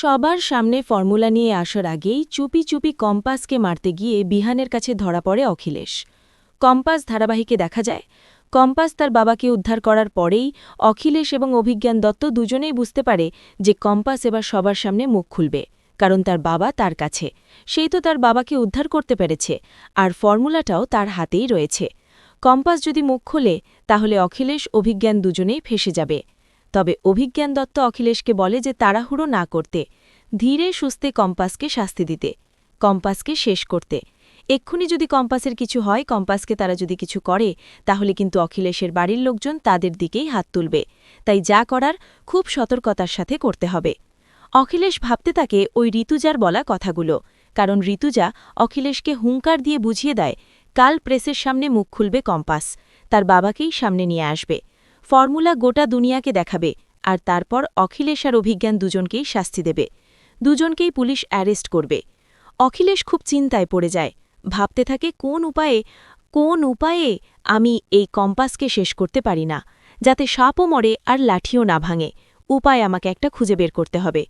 সবার সামনে ফর্মুলা নিয়ে আসার আগেই চুপি চুপি কম্পাসকে মারতে গিয়ে বিহানের কাছে ধরা পড়ে অখিলেশ। কম্পাস ধারাবাহিকে দেখা যায়। কম্পাস তার বাবাকে উদ্ধার করার পরেই অখিলেশ এবং অভিজ্ঞান দত্ত দুজনেই বুঝতে পারে যে কম্পাস এবার সবার সামনে মুখ খুলবে, কারণ তার বাবা তার কাছে। সেই তো তার বাবাকে উদ্ধার করতে পেরেছে, আর ফর্মুলাটাও তার হাতেই রয়েছে। কম্পাস যদি মুখ খোলে, তাহলে অখিলেশ, অভিজ্ঞান দুজনেই ফেসে যাবে। তবে অভিজ্ঞান দত্ত অখিলেশকে বলে যে তাড়াহুড়ো না করতে, ধীরে সুস্থে কম্পাসকে শাস্তি দিতে, কম্পাসকে শেষ করতে। এক্ষুনি যদি কম্পাসের কিছু হয়, কম্পাসকে তারা যদি কিছু করে, তাহলে কিন্তু অখিলেশের বাড়ির লোকজন তাদের দিকেই হাত তুলবে। তাই যা করার খুব সতর্কতার সাথে করতে হবে। অখিলেশ ভাবতে থাকে ওই ঋতুজার বলা কথাগুলো, কারণ ঋতুজা অখিলেশকে হুঙ্কার দিয়ে বুঝিয়ে দেয়, কাল প্রেসের সামনে মুখ খুলবে কম্পাস, তার বাবাকেই সামনে নিয়ে আসবে। ফর্মুলা গোটা দুনিয়াকে দেখাবে আর তারপর অখিলেশ আর অভিজ্ঞান দুজনকেই শাস্তি দেবে। দুজনকেই পুলিশ অ্যারেস্ট করবে। অখিলেশ খুব চিন্তায় পড়ে যায়। ভাবতে থাকে, কোন উপায়ে কোন উপায়ে আমি এই কম্পাসকে শেষ করতে পারি না, যাতে সাপও মরে আর লাঠিও না ভাঙে। উপায় আমাকে একটা খুঁজে বের করতে হবে।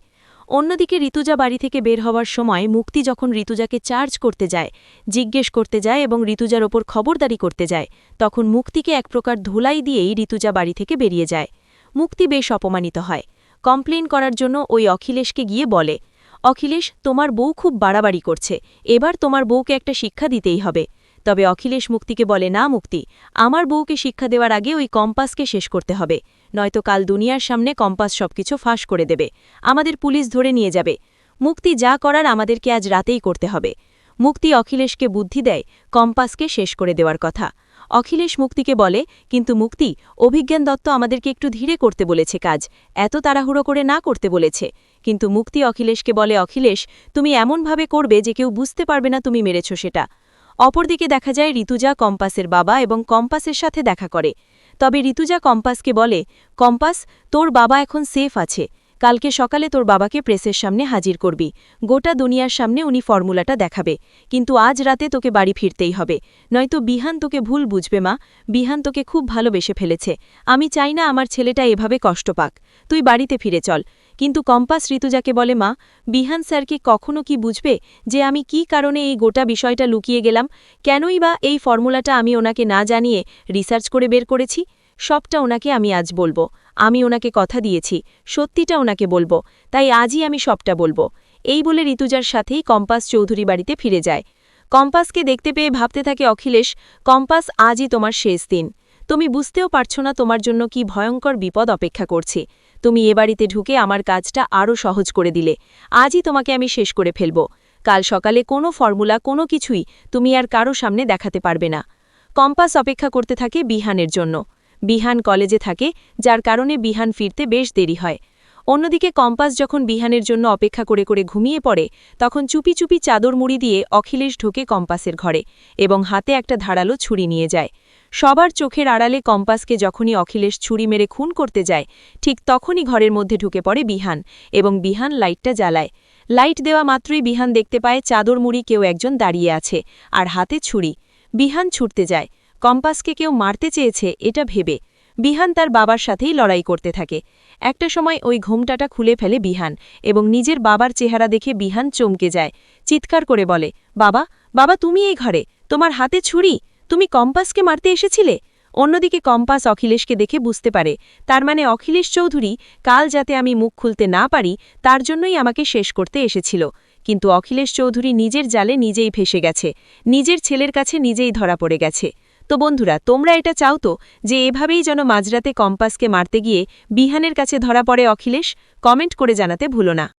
অন্যদিকে ঋতুজা বাড়ি থেকে বের হওয়ার সময় মুক্তি যখন ঋতুজাকে চার্জ করতে যায়, জিজ্ঞেস করতে যায় এবং ঋতুজার ওপর খবরদারি করতে যায়, তখন মুক্তিকে এক প্রকার ধুলাই দিয়েই ঋতুজা বাড়ি থেকে বেরিয়ে যায়। মুক্তি বেশ অপমানিত হয়। কমপ্লেন করার জন্য ওই অখিলেশকে গিয়ে বলে, অখিলেশ, তোমার বউ খুব বাড়াবাড়ি করছে। এবার তোমার বউকে একটা শিক্ষা দিতেই হবে। তবে অখিলেশ মুক্তিকে বলে, না মুক্তি, আমার বউকে শিক্ষা দেওয়ার আগে ওই কম্পাসকে শেষ করতে হবে। নয়তো কাল দুনিয়ার সামনে কম্পাস সবকিছু ফাঁস করে দেবে। আমাদের পুলিশ ধরে নিয়ে যাবে। মুক্তি যা করার আমাদেরকে আজ রাতেই করতে হবে। মুক্তি অখিলেশকে বুদ্ধি দেয়, কম্পাসকে শেষ করে দেওয়ার কথা। অখিলেশ মুক্তিকে বলে, কিন্তু মুক্তি, অভিজ্ঞান দত্ত আমাদেরকে একটু ধীরে করতে বলেছে কাজ। এত তাড়াহুড়ো করে না করতে বলেছে। কিন্তু মুক্তি অখিলেশকে বলে, অখিলেশ, তুমি এমনভাবে করবে যে কেউ বুঝতে পারবে না তুমি মেরেছ সেটা। অপরদিকে দেখা যায়, ঋতুজা কম্পাসের বাবা এবং কম্পাসের সাথে দেখা করে। তবে ঋতুজা কম্পাসকে বলে, কম্পাস, তোর বাবা এখন সেফ আছে। কালকে সকালে তোর বাবাকে প্রেসের সামনে হাজির করবি। গোটা দুনিয়ার সামনে উনি ফর্মুলাটা দেখাবে। কিন্তু আজ রাতে তোকে বাড়ি ফিরতেই হবে। নয়তো বিহান তোকে ভুল বুঝবে মা। বিহান তোকে খুব ভালোবেসে ফেলেছে। আমি চাই না আমার ছেলেটা এভাবে কষ্ট পাক। তুই বাড়িতে ফিরে চল। কিন্তু কম্পাস ঋতুজাকে বলে, মা, বিহান স্যারকে কখনো কি বুঝবে যে আমি কি কারণে এই গোটা বিষয়টা লুকিয়ে গেলাম? কেনই বা এই ফর্মুলাটা আমি ওনাকে না জানিয়ে রিসার্চ করে বের করেছি? সবটা ওনাকে আমি আজ বলব। আমি ওনাকে কথা দিয়েছি, সত্যিটা ওনাকে বলব, তাই আজই আমি সবটা বলব। এই বলে ঋতুজার সাথেই কম্পাস চৌধুরী বাড়িতে ফিরে যায়। কম্পাসকে দেখতে পেয়ে ভাবতে থাকে অখিলেশ, কম্পাস, আজই তোমার শেষ দিন। তুমি বুঝতেও পারছ না তোমার জন্য কি ভয়ঙ্কর বিপদ অপেক্ষা করছে। তুমি এ বাড়িতে ঢুকে আমার কাজটা আরও সহজ করে দিলে। আজই তোমাকে আমি শেষ করে ফেলব। কাল সকালে কোনো ফর্মুলা, কোনো কিছুই তুমি আর কারও সামনে দেখাতে পারবে না। কম্পাস অপেক্ষা করতে থাকে বিহানের জন্য। বিহান কলেজে থাকে, যার কারণে বিহান ফিরতে বেশ দেরি হয়। অন্যদিকে কম্পাস যখন বিহানের জন্য অপেক্ষা করে করে ঘুমিয়ে পড়ে, তখন চুপি চুপি চাদর মুড়ি দিয়ে অখিলেশ ঢোকে কম্পাসের ঘরে এবং হাতে একটা ধারালো ছুরি নিয়ে যায়। সবার চোখের আড়ালে কম্পাসকে যখনই অখিলেশ ছুরি মেরে খুন করতে যায়, ঠিক তখনই ঘরের মধ্যে ঢুকে পড়ে বিহান এবং বিহান লাইটটা জ্বালায়। লাইট দেওয়া মাত্রই বিহান দেখতে পায় চাদর মুড়ি কেউ একজন দাঁড়িয়ে আছে আর হাতে ছুরি। বিহান ছুটতে যায়। কম্পাসকে কেউ মারতে চেয়েছে, এটা ভেবে। বিহান তার বাবার সাথেই লড়াই করতে থাকে। একটা সময় ওই ঘোমটাটা খুলে ফেলে বিহান এবং নিজের বাবার চেহারা দেখে বিহান চমকে যায়। চিৎকার করে বলে, বাবা বাবা, তুমি এই ঘরে? তোমার হাতে ছুরি? তুমি কম্পাসকে মারতে এসেছিলে? অন্যদিকে কম্পাস অখিলেশকে দেখে বুঝতে পারে, তার মানে অখিলেশ চৌধুরী, কাল যাতে আমি মুখ খুলতে না পারি, তার জন্যই আমাকে শেষ করতে এসেছিল। কিন্তু অখিলেশ চৌধুরী নিজের জালে নিজেই ভেসে গেছে, নিজের ছেলের কাছে নিজেই ধরা পড়ে গেছে। তো বন্ধুরা, তোমরা এটা চাও তো যে এভাবেই যেন মাঝরাতে কম্পাসকে মারতে গিয়ে বিহানের কাছে ধরা পড়ে অখিলেশ? কমেন্ট করে জানাতে ভুলো না।